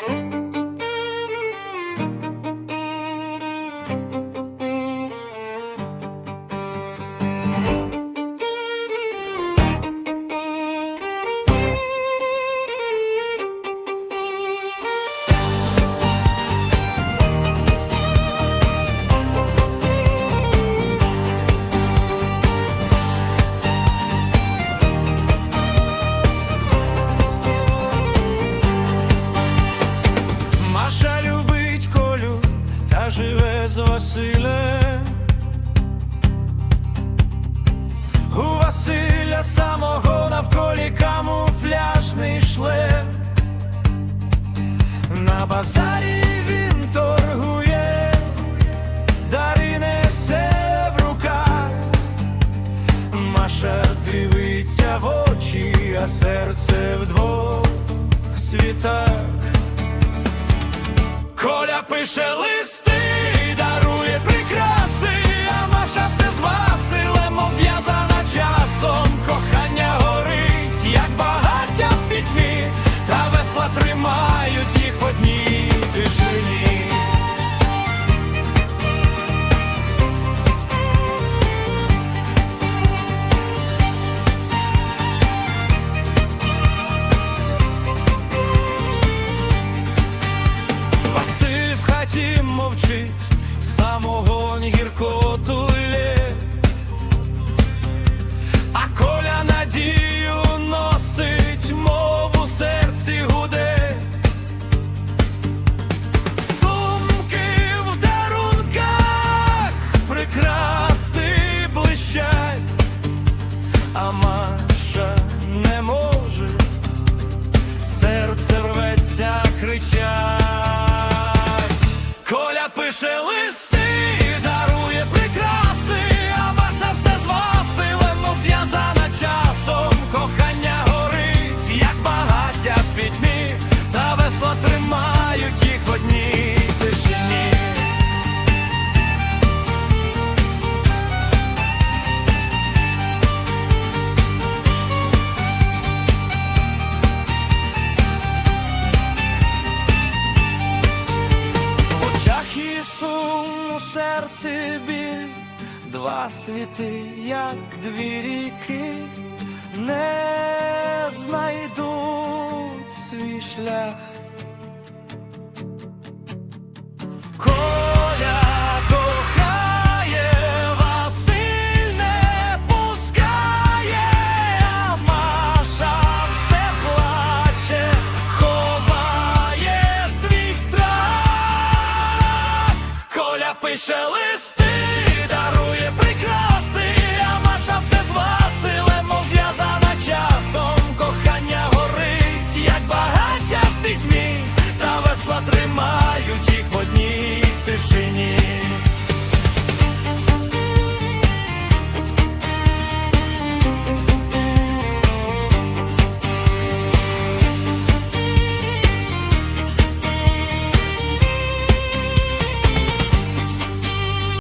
Маша живе з Василем. У Василя самого навколі камуфляжний шлем. На базарі він торгує, дари несе в руках. Маша дивиться в очі, а серце в двох. Коля пише листи, сам огонь гірко тулє, а коля надію носить, мов у серці гуде. Сумки в дарунках прикраси блищать, а Маша не може серце рветься кричать. Коля пише листи, серці біль, два світи, як дві ріки, не Michelle is. St-